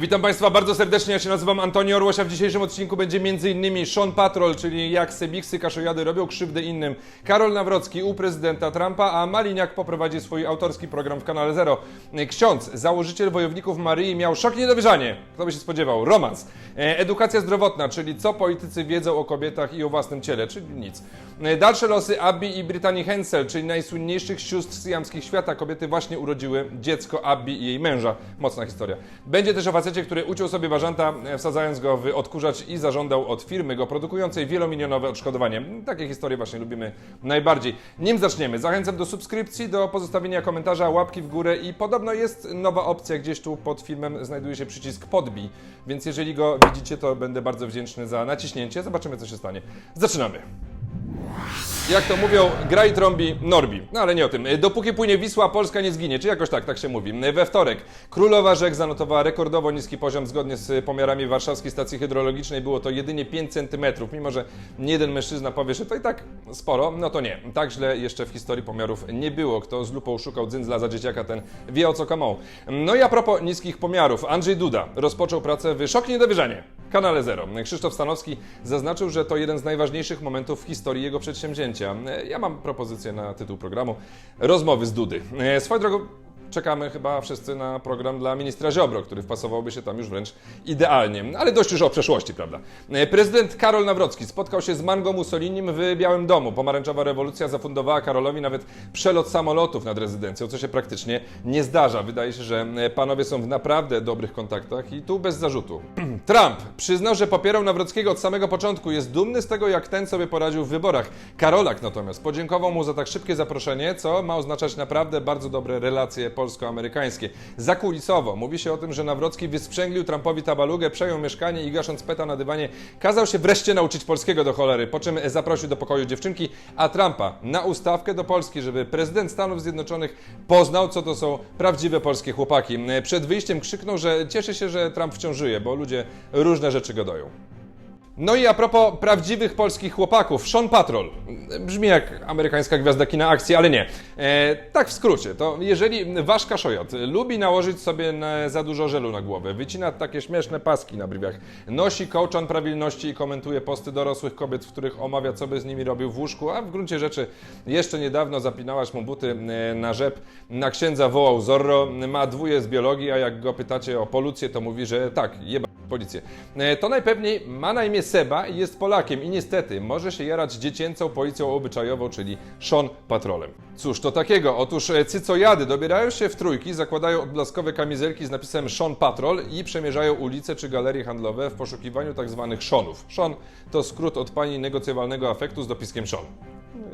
Witam Państwa bardzo serdecznie, ja się nazywam Antonio Orłoś, a w dzisiejszym odcinku będzie m.in. Sean Patrol, czyli jak Sebiksy kaszojady robią krzywdę innym, Karol Nawrocki u prezydenta Trumpa, a Maliniak poprowadzi swój autorski program w kanale Zero. Ksiądz, założyciel Wojowników Maryi miał szok niedowierzanie, kto by się spodziewał, romans. E, Edukacja zdrowotna, czyli co politycy wiedzą o kobietach i o własnym ciele, czyli nic. E, Dalsze losy Abby i Brittany Hensel, czyli najsłynniejszych sióstr syjamskich świata. Kobiety właśnie urodziły dziecko Abby i jej męża. Mocna historia. Będzie też o facecie, który uciął sobie bażanta, e, wsadzając go w odkurzacz i zażądał od firmy go produkującej wielomilionowe odszkodowanie. Takie historie właśnie lubimy najbardziej. Nim zaczniemy, zachęcam do subskrypcji, do pozostawienia komentarza, łapki w górę i podobno jest nowa opcja, gdzieś tu pod filmem znajduje się przycisk podbij, więc jeżeli go widzicie, to będę bardzo wdzięczny za naciśnięcie. Zobaczymy, co się stanie. Zaczynamy. Jak to mówią, graj trąbi Norbi. No ale nie o tym. Dopóki płynie Wisła, Polska nie zginie. Czy jakoś tak, tak się mówi. We wtorek Królowa Rzek zanotowała rekordowo niski poziom zgodnie z pomiarami Warszawskiej Stacji Hydrologicznej. Było to jedynie 5 cm. Mimo, że nie jeden mężczyzna powie, że to i tak sporo, no to nie. Tak źle jeszcze w historii pomiarów nie było. Kto z lupą szukał dzyndzla za dzieciaka, ten wie o co kamą. No i a propos niskich pomiarów. Andrzej Duda rozpoczął pracę w Szok Niedowierzanie. Kanale Zero. Krzysztof Stanowski zaznaczył, że to jeden z najważniejszych momentów w historii jego przedsięwzięcia. Ja mam propozycję na tytuł programu Rozmowy z Dudy. Swoją drogą czekamy chyba wszyscy na program dla ministra Ziobro, który wpasowałby się tam już wręcz idealnie. Ale dość już o przeszłości, prawda? Prezydent Karol Nawrocki spotkał się z Mango Mussolinim w Białym Domu. Pomarańczowa rewolucja zafundowała Karolowi nawet przelot samolotów nad rezydencją, co się praktycznie nie zdarza. Wydaje się, że panowie są w naprawdę dobrych kontaktach i tu bez zarzutu. Trump przyznał, że popierał Nawrockiego od samego początku. Jest dumny z tego, jak ten sobie poradził w wyborach. Karolak natomiast podziękował mu za tak szybkie zaproszenie, co ma oznaczać naprawdę bardzo dobre relacje polsko-amerykańskie. Zakulisowo mówi się o tym, że Nawrocki wysprzęglił Trumpowi tabalugę, przejął mieszkanie i gasząc peta na dywanie, kazał się wreszcie nauczyć polskiego do cholery, po czym zaprosił do pokoju dziewczynki, a Trumpa na ustawkę do Polski, żeby prezydent Stanów Zjednoczonych poznał, co to są prawdziwe polskie chłopaki. Przed wyjściem krzyknął, że cieszy się, że Trump wciąż żyje, bo ludzie różne rzeczy godają. No i a propos prawdziwych polskich chłopaków, Sean Patrol. Brzmi jak amerykańska gwiazda kina akcji, ale nie. E, tak w skrócie, to jeżeli wasz kaszojot lubi nałożyć sobie na, za dużo żelu na głowę, wycina takie śmieszne paski na brwiach, nosi kołczan prawilności i komentuje posty dorosłych kobiet, w których omawia, co by z nimi robił w łóżku, a w gruncie rzeczy jeszcze niedawno zapinałaś mu buty e, na rzep, na księdza wołał Zorro, ma dwóje z biologii, a jak go pytacie o polucję, to mówi, że tak, jeba policję. E, To najpewniej ma na imię Seba i jest Polakiem i niestety może się jarać dziecięcą policją obyczajową, czyli Sean Patrolem. Cóż to takiego? Otóż e, cycojady dobierają się w trójki, zakładają odblaskowe kamizelki z napisem Sean Patrol i przemierzają ulice czy galerie handlowe w poszukiwaniu tak zwanych Seanów. Sean to skrót od pani negocjowalnego afektu z dopiskiem Sean.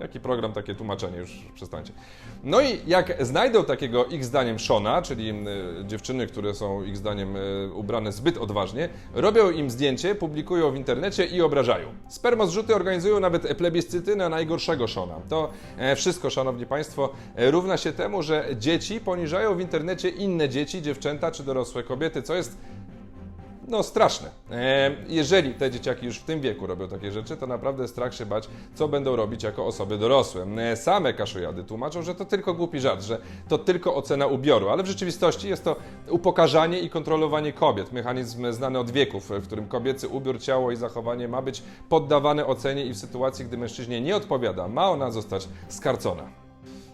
Jaki program, takie tłumaczenie, już przestańcie. No i jak znajdą takiego ich zdaniem Shona, czyli y, dziewczyny, które są ich zdaniem y, ubrane zbyt odważnie, robią im zdjęcie, publikują w internecie i obrażają. Spermozrzuty organizują nawet plebiscyty na najgorszego Shona. To e, wszystko, szanowni państwo, e, równa się temu, że dzieci poniżają w internecie inne dzieci, dziewczęta czy dorosłe kobiety, co jest no straszne. Jeżeli te dzieciaki już w tym wieku robią takie rzeczy, to naprawdę strach się bać, co będą robić jako osoby dorosłe. Same kaszojady tłumaczą, że to tylko głupi żart, że to tylko ocena ubioru, ale w rzeczywistości jest to upokarzanie i kontrolowanie kobiet. Mechanizm znany od wieków, w którym kobiecy ubiór, ciało i zachowanie ma być poddawane ocenie i w sytuacji, gdy mężczyźnie nie odpowiada, ma ona zostać skarcona.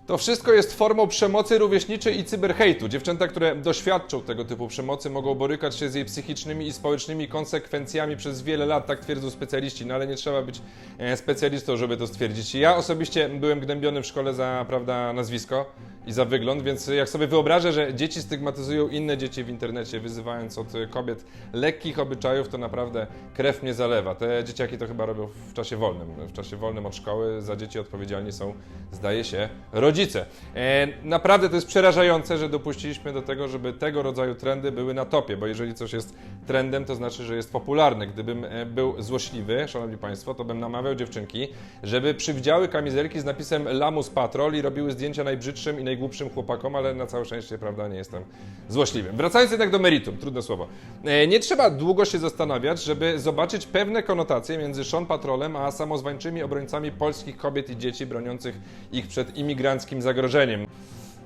To wszystko jest formą przemocy rówieśniczej i cyberhejtu. Dziewczęta, które doświadczą tego typu przemocy, mogą borykać się z jej psychicznymi i społecznymi konsekwencjami przez wiele lat, tak twierdzą specjaliści, no ale nie trzeba być e, specjalistą, żeby to stwierdzić. Ja osobiście byłem gnębiony w szkole za, prawda, nazwisko i za wygląd, więc jak sobie wyobrażę, że dzieci stygmatyzują inne dzieci w internecie, wyzywając od kobiet lekkich obyczajów, to naprawdę krew mnie zalewa. Te dzieciaki to chyba robią w czasie wolnym. W czasie wolnym od szkoły za dzieci odpowiedzialni są, zdaje się, rodzice. E, naprawdę to jest przerażające, że dopuściliśmy do tego, żeby tego rodzaju trendy były na topie, bo jeżeli coś jest trendem, to znaczy, że jest popularne. Gdybym e, był złośliwy, szanowni państwo, to bym namawiał dziewczynki, żeby przywdziały kamizelki z napisem Lamus Patrol i robiły zdjęcia najbrzydszym i najgłupszym chłopakom, ale na całe szczęście, prawda, nie jestem złośliwym. Wracając jednak do meritum, trudne słowo. E, Nie trzeba długo się zastanawiać, żeby zobaczyć pewne konotacje między Sean Patrolem a samozwańczymi obrońcami polskich kobiet i dzieci broniących ich przed zagrożeniem.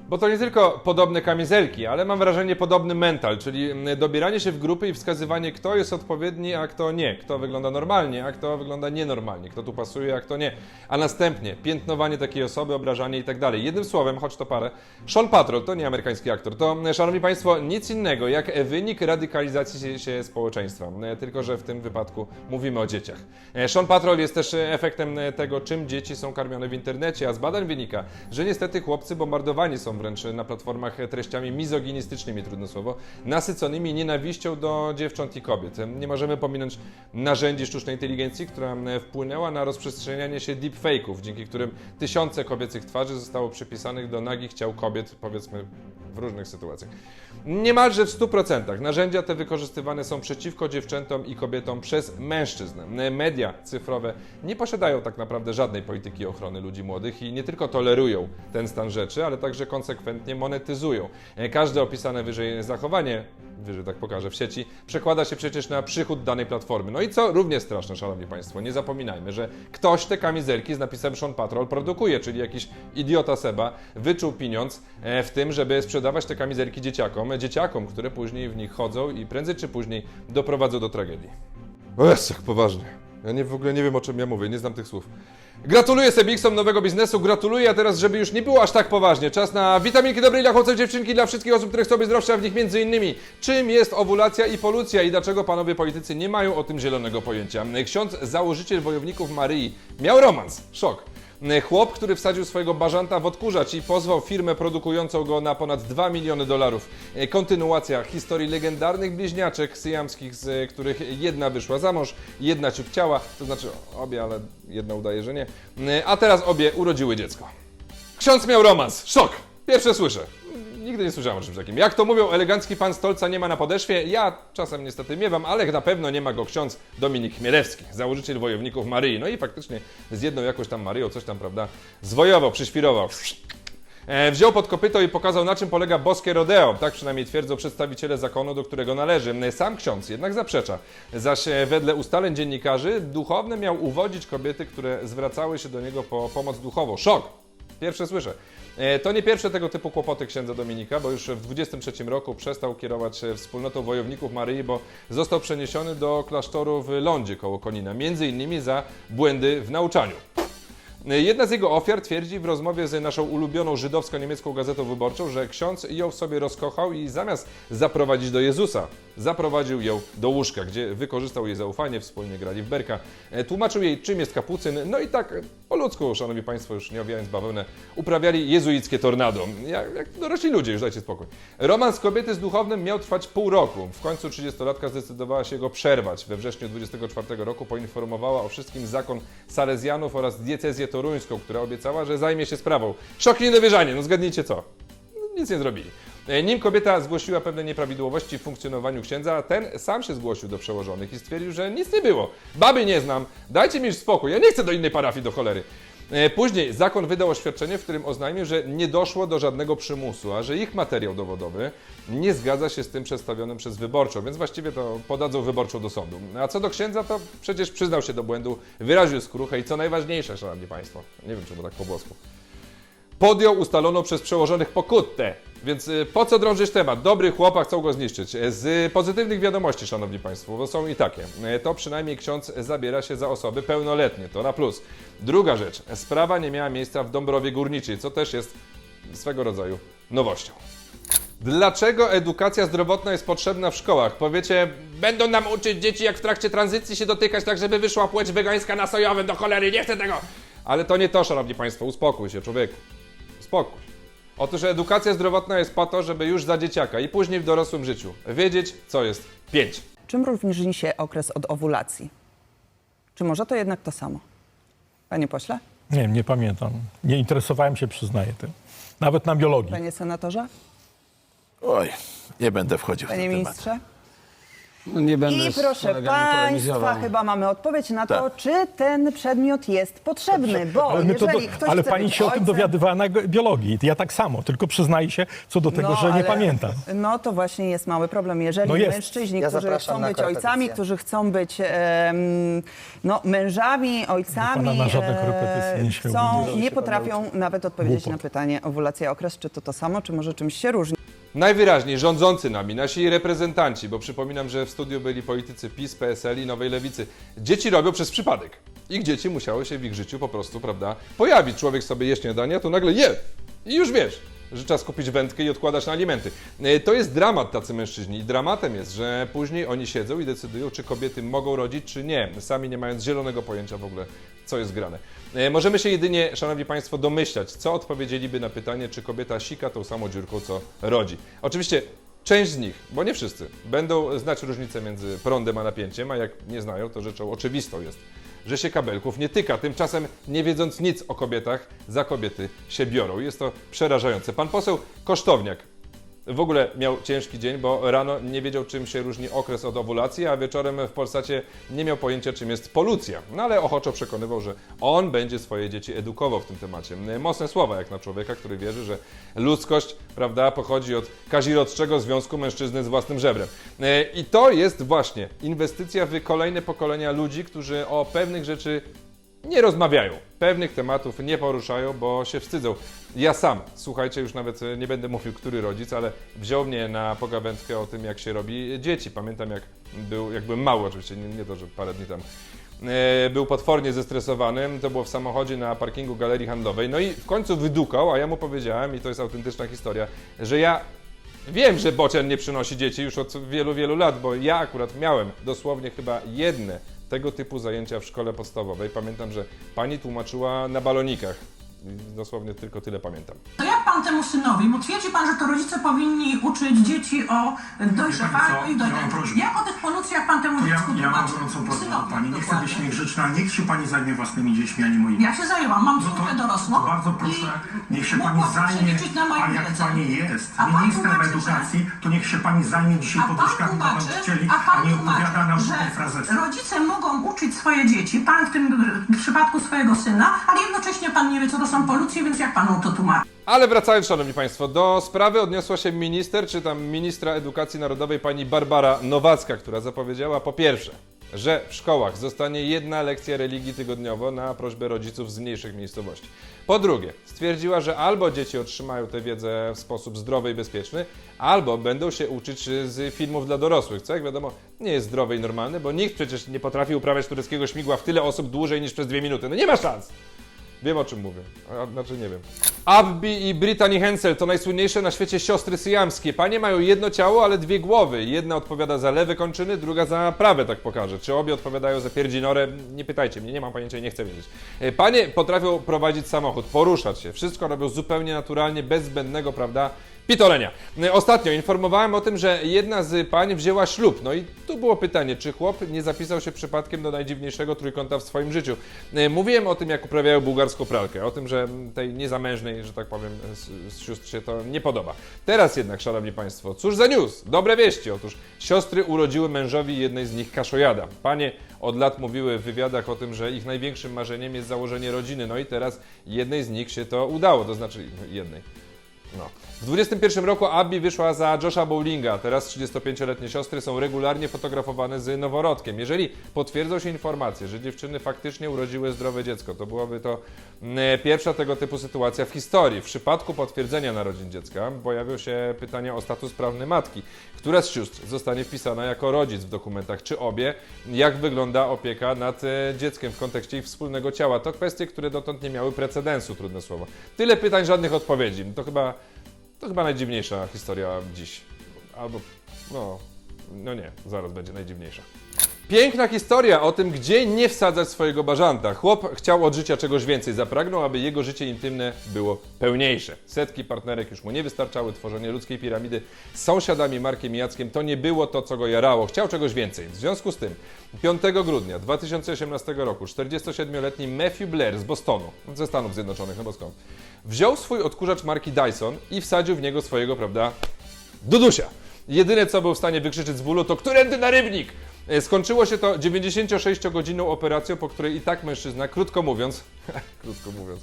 Bo to nie tylko podobne kamizelki, ale mam wrażenie podobny mental, czyli mm, dobieranie się w grupy i wskazywanie, kto jest odpowiedni, a kto nie, kto wygląda normalnie, a kto wygląda nienormalnie, kto tu pasuje, a kto nie. A następnie piętnowanie takiej osoby, obrażanie i tak dalej. Jednym słowem, choć to parę, Sean Patrol to nie amerykański aktor, to, mm, szanowni państwo, nic innego jak wynik radykalizacji się, społeczeństwa. Mm, Tylko, że w tym wypadku mówimy o dzieciach. E, Sean Patrol jest też e, efektem e, tego, czym dzieci są karmione w internecie, a z badań wynika, że niestety chłopcy bombardowani są wręcz na platformach treściami mizoginistycznymi, trudne słowo, nasyconymi nienawiścią do dziewcząt i kobiet. Nie możemy pominąć narzędzi sztucznej inteligencji, która wpłynęła na rozprzestrzenianie się deepfake'ów, dzięki którym tysiące kobiecych twarzy zostało przypisanych do nagich ciał kobiet, powiedzmy w różnych sytuacjach. Niemalże w 100% narzędzia te wykorzystywane są przeciwko dziewczętom i kobietom przez mężczyzn. Media cyfrowe nie posiadają tak naprawdę żadnej polityki ochrony ludzi młodych i nie tylko tolerują ten stan rzeczy, ale także konsekwentnie monetyzują. Każde opisane wyżej zachowanie, wyżej tak pokażę w sieci, przekłada się przecież na przychód danej platformy. No i co równie straszne, szanowni państwo, nie zapominajmy, że ktoś te kamizelki z napisem Sean Patrol produkuje, czyli jakiś idiota Seba wyczuł pieniądz e, w tym, żeby sprzedawać te kamizelki dzieciakom, dzieciakom, które później w nich chodzą i prędzej czy później doprowadzą do tragedii. Jest jak poważnie. Ja nie, w ogóle nie wiem o czym ja mówię, nie znam tych słów. Gratuluję Sebixom nowego biznesu, gratuluję, a teraz, żeby już nie było aż tak poważnie, czas na witaminki dobrej dla chłopców, dziewczynki, dla wszystkich osób, które chcą być zdrowsze, a w nich między innymi czym jest owulacja i polucja i dlaczego panowie politycy nie mają o tym zielonego pojęcia. Ksiądz, założyciel Wojowników Maryi, miał romans, szok. Chłop, który wsadził swojego bażanta w odkurzacz i pozwał firmę produkującą go na ponad 2 miliony dolarów. Kontynuacja historii legendarnych bliźniaczek syjamskich, z których jedna wyszła za mąż, jedna ciupciała, to znaczy obie, ale jedna udaje, że nie. A teraz obie urodziły dziecko. Ksiądz miał romans. Szok! Pierwsze słyszę. Nigdy nie słyszałem o czymś takim. Jak to mówią, elegancki pan stolca nie ma na podeszwie. Ja czasem niestety miewam, ale na pewno nie ma go ksiądz Dominik Chmielewski, założyciel wojowników Maryi. No i faktycznie z jedną jakąś tam Maryją coś tam, prawda, zwojował, przyświrował. E, Wziął pod kopyto i pokazał, na czym polega boskie rodeo. Tak przynajmniej twierdzą przedstawiciele zakonu, do którego należy. E, Sam ksiądz jednak zaprzecza. Zaś e, wedle ustaleń dziennikarzy, duchowny miał uwodzić kobiety, które zwracały się do niego po pomoc duchową. Szok! Pierwsze słyszę. E, To nie pierwsze tego typu kłopoty księdza Dominika, bo już w 23 roku przestał kierować e, wspólnotą wojowników Maryi, bo został przeniesiony do klasztoru w Lądzie koło Konina, między innymi za błędy w nauczaniu. Jedna z jego ofiar twierdzi w rozmowie z naszą ulubioną żydowsko-niemiecką gazetą wyborczą, że ksiądz ją sobie rozkochał i zamiast zaprowadzić do Jezusa, zaprowadził ją do łóżka, gdzie wykorzystał jej zaufanie, wspólnie grali w berka, E, tłumaczył jej czym jest kapucyn, no i tak po ludzku, szanowni państwo, już nie owijając bawełnę, uprawiali jezuickie tornado. Jak, jak dorośli ludzie, już dajcie spokój. Romans kobiety z duchownym miał trwać pół roku. W końcu 30-latka zdecydowała się go przerwać. We wrześniu 24 roku poinformowała o wszystkim zakon Salezjanów oraz diecezję toruńską, która obiecała, że zajmie się sprawą. Szok i niedowierzanie, no zgadnijcie co. No, nic nie zrobili. E, Nim kobieta zgłosiła pewne nieprawidłowości w funkcjonowaniu księdza, ten sam się zgłosił do przełożonych i stwierdził, że nic nie było. Baby nie znam, dajcie mi już spokój, ja nie chcę do innej parafii do cholery. E, Później zakon wydał oświadczenie, w którym oznajmił, że nie doszło do żadnego przymusu, a że ich materiał dowodowy nie zgadza się z tym przedstawionym przez wyborczą, więc właściwie to podadzą wyborczą do sądu. A co do księdza, to przecież przyznał się do błędu, wyraził skruchę i co najważniejsze, szanowni państwo, nie wiem czemu tak po włosku, podjął ustaloną przez przełożonych pokutę. Więc y, po co drążyć temat? Dobry chłopak chcą go zniszczyć. E, Z pozytywnych wiadomości, szanowni państwo, bo są i takie. E, To przynajmniej ksiądz zabiera się za osoby pełnoletnie, to na plus. Druga rzecz, sprawa nie miała miejsca w Dąbrowie Górniczej, co też jest swego rodzaju nowością. Dlaczego edukacja zdrowotna jest potrzebna w szkołach? Powiecie, będą nam uczyć dzieci, jak w trakcie tranzycji się dotykać, tak żeby wyszła płeć wegańska na sojowym, do cholery, nie chcę tego! Ale to nie to, szanowni państwo, uspokój się, człowieku. Spokój. Otóż edukacja zdrowotna jest po to, żeby już za dzieciaka i później w dorosłym życiu wiedzieć, co jest pięć. Czym różni się okres od owulacji? Czy może to jednak to samo? Panie pośle? Nie wiem, nie pamiętam. Nie interesowałem się, przyznaję tym. Nawet na biologii. Panie senatorze? Oj, nie będę wchodził Panie w ten temat. ministrze? No nie będę I z proszę kolegami Państwa, polemizował. chyba mamy odpowiedź na to, Tak. czy ten przedmiot jest potrzebny, bo Ale, my to do, jeżeli ktoś ale chce pani być się o tym ojcem, dowiadywała na biologii. Ja tak samo, tylko przyznaję się co do tego, że nie ale- pamiętam. No to właśnie jest mały problem. Jeżeli No jest. mężczyźni, Ja którzy zapraszam chcą na być korepetycje. ojcami, którzy chcą być em, no, mężami, ojcami, pana na żadne e, korepetycje nie się chcą, nie potrafią nawet odpowiedzieć Głupot. na pytanie owulacja, okres, czy to to samo, czy może czymś się różni. Najwyraźniej rządzący nami, nasi reprezentanci, bo przypominam, że w studiu byli politycy PiS, PSL i Nowej Lewicy. Dzieci robią przez przypadek. Ich dzieci musiały się w ich życiu po prostu, prawda, pojawić. Człowiek sobie je śniadanie, a tu nagle je. I już wiesz, że trzeba skupić wędkę i odkładać na alimenty. E, To jest dramat tacy mężczyźni. Dramatem jest, że później oni siedzą i decydują, czy kobiety mogą rodzić, czy nie. Sami nie mając zielonego pojęcia w ogóle, co jest grane. E, Możemy się jedynie, Szanowni Państwo, domyślać, co odpowiedzieliby na pytanie, czy kobieta sika tą samą dziurką, co rodzi. Oczywiście część z nich, bo nie wszyscy, będą znać różnicę między prądem a napięciem, a jak nie znają, to rzeczą oczywistą jest, że się kabelków nie tyka. Tymczasem, nie wiedząc nic o kobietach, za kobiety się biorą. Jest to przerażające. Pan poseł Kosztowniak w ogóle miał ciężki dzień, bo rano nie wiedział, czym się różni okres od owulacji, a wieczorem w Polsacie nie miał pojęcia, czym jest polucja. No ale ochoczo przekonywał, że on będzie swoje dzieci edukował w tym temacie. Mocne słowa, jak na człowieka, który wierzy, że ludzkość, prawda, pochodzi od kazirodczego związku mężczyzny z własnym żebrem. E, I to jest właśnie inwestycja w kolejne pokolenia ludzi, którzy o pewnych rzeczy nie rozmawiają, pewnych tematów nie poruszają, bo się wstydzą. Ja sam, słuchajcie, już nawet e, nie będę mówił, który rodzic, ale wziął mnie na pogawędkę o tym, jak się robi dzieci. Pamiętam, jak był, jak byłem mały, oczywiście, nie, nie to, że parę dni tam. E, Był potwornie zestresowany, to było w samochodzie na parkingu galerii handlowej. No i w końcu wydukał, a ja mu powiedziałem, i to jest autentyczna historia, że ja Wiem, że bocian nie przynosi dzieci już od wielu, wielu lat, bo ja akurat miałem dosłownie chyba jedne tego typu zajęcia w szkole podstawowej. Pamiętam, że pani tłumaczyła na balonikach. Dosłownie tylko tyle pamiętam. To jak pan temu synowi, bo twierdzi pan, że to rodzice powinni uczyć dzieci o dojrzewaniu co? i Ja mam dojrzewaniu. prośbę. Jak o tych polucjach pan temu To ja, dziecku ja mam tłumaczy? gorącą prośbę do Synowi, Pani. Nie chcę być niegrzeczna. Niech się Pani zajmie własnymi dziećmi, a nie moimi. Ja się zajęłam, mam No córkę dorosłą. to bardzo proszę, i niech się Pani mogłabym zajmie, liczyć na moją a jak wiedzę. Pani jest A pan ministrem tłumaczy, edukacji, to niech się Pani zajmie dzisiaj A pan poduszkami dla tłumaczy, nauczycieli, a a pan nie opowiada nam tłumaczy, tutaj że frazesy. rodzice swoje dzieci, pan w tym przypadku swojego syna, ale jednocześnie pan nie wie, co to są polucje, więc jak panu to tłumaczy? Ale wracając, Szanowni Państwo, do sprawy odniosła się minister, czy tam ministra edukacji narodowej pani Barbara Nowacka, która zapowiedziała po pierwsze, że w szkołach zostanie jedna lekcja religii tygodniowo na prośbę rodziców z mniejszych miejscowości. Po drugie, stwierdziła, że albo dzieci otrzymają tę wiedzę w sposób zdrowy i bezpieczny, albo będą się uczyć z filmów dla dorosłych, co jak wiadomo nie jest zdrowe i normalne, bo nikt przecież nie potrafi uprawiać tureckiego śmigła w tyle osób dłużej niż przez dwie minuty. No nie ma szans! Wiem o czym mówię, a znaczy nie wiem. Abby i Brittany Hensel to najsłynniejsze na świecie siostry syjamskie. Panie mają jedno ciało, ale dwie głowy. Jedna odpowiada za lewe kończyny, druga za prawe, tak pokażę. Czy obie odpowiadają za pierdzinorę? Nie pytajcie mnie, nie mam pojęcia i nie chcę wiedzieć. E, Panie potrafią prowadzić samochód, poruszać się. Wszystko robią zupełnie naturalnie, bez zbędnego, prawda, pitolenia. Ostatnio informowałem o tym, że jedna z pań wzięła ślub. No i tu było pytanie, czy chłop nie zapisał się przypadkiem do najdziwniejszego trójkąta w swoim życiu. Mówiłem o tym, jak uprawiają bułgarską pralkę, o tym, że tej niezamężnej, że tak powiem, z, z sióstr się to nie podoba. Teraz jednak, szanowni państwo, cóż za news? Dobre wieści. Otóż siostry urodziły mężowi jednej z nich kaszojada. Panie od lat mówiły w wywiadach o tym, że ich największym marzeniem jest założenie rodziny. No i teraz jednej z nich się to udało, to znaczy jednej. No. W 21 roku Abby wyszła za Josha Bowlinga. Teraz 35-letnie siostry są regularnie fotografowane z noworodkiem. Jeżeli potwierdzą się informacje, że dziewczyny faktycznie urodziły zdrowe dziecko, to byłaby to mm, pierwsza tego typu sytuacja w historii. W przypadku potwierdzenia narodzin dziecka pojawią się pytania o status prawny matki. Która z sióstr zostanie wpisana jako rodzic w dokumentach, czy obie? Jak wygląda opieka nad e, dzieckiem w kontekście ich wspólnego ciała? To kwestie, które dotąd nie miały precedensu, trudne słowo. Tyle pytań, żadnych odpowiedzi. To chyba to chyba najdziwniejsza historia dziś. Albo, no, no nie, zaraz będzie najdziwniejsza. Piękna historia o tym, gdzie nie wsadzać swojego bażanta. Chłop chciał od życia czegoś więcej, zapragnął, aby jego życie intymne było pełniejsze. Setki partnerek już mu nie wystarczały, tworzenie ludzkiej piramidy z sąsiadami Markiem i Jackiem to nie było to, co go jarało. Chciał czegoś więcej. W związku z tym 5 grudnia 2018 roku 47-letni Matthew Blair z Bostonu, ze Stanów Zjednoczonych, no bo skąd, wziął swój odkurzacz marki Dyson i wsadził w niego swojego, prawda, Dudusia. Jedyne, co był w stanie wykrzyczeć z bólu, to którędy na rybnik? E, Skończyło się to 96-godzinną operacją, po której i tak mężczyzna, krótko mówiąc, krótko mówiąc,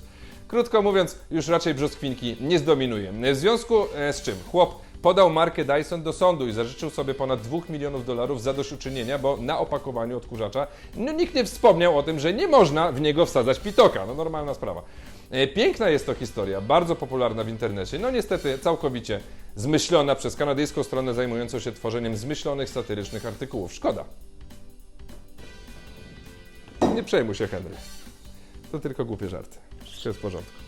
krótko mówiąc, już raczej brzoskwinki nie zdominuje. W związku e, z czym chłop podał markę Dyson do sądu i zażyczył sobie ponad 2 milionów dolarów zadośćuczynienia, bo na opakowaniu odkurzacza no, nikt nie wspomniał o tym, że nie można w niego wsadzać pitoka. No normalna sprawa. E, Piękna jest to historia, bardzo popularna w internecie. No niestety całkowicie zmyślona przez kanadyjską stronę zajmującą się tworzeniem zmyślonych, satyrycznych artykułów. Szkoda. Nie przejmuj się, Henry. To tylko głupie żarty. Wszystko jest w porządku.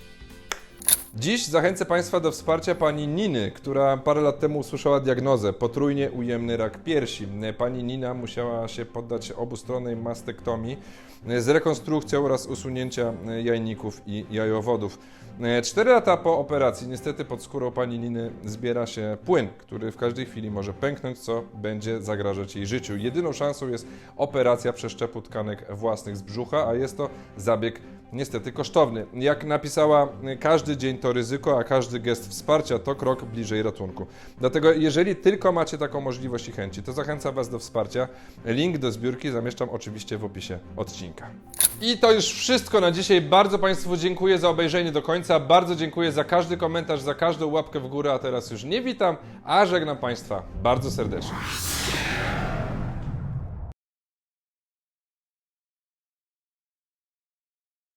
Dziś zachęcę Państwa do wsparcia pani Niny, która parę lat temu usłyszała diagnozę potrójnie ujemny rak piersi. Pani Nina musiała się poddać obustronnej mastektomii z rekonstrukcją oraz usunięcia jajników i jajowodów. Cztery lata po operacji, niestety pod skórą pani Niny zbiera się płyn, który w każdej chwili może pęknąć, co będzie zagrażać jej życiu. Jedyną szansą jest operacja przeszczepu tkanek własnych z brzucha, a jest to zabieg niestety kosztowny. Jak napisała, każdy dzień to ryzyko, a każdy gest wsparcia to krok bliżej ratunku. Dlatego, jeżeli tylko macie taką możliwość i chęci, to zachęcam Was do wsparcia. Link do zbiórki zamieszczam oczywiście w opisie odcinka. I to już wszystko na dzisiaj. Bardzo Państwu dziękuję za obejrzenie do końca. Bardzo dziękuję za każdy komentarz, za każdą łapkę w górę, a teraz już nie witam, a żegnam Państwa bardzo serdecznie.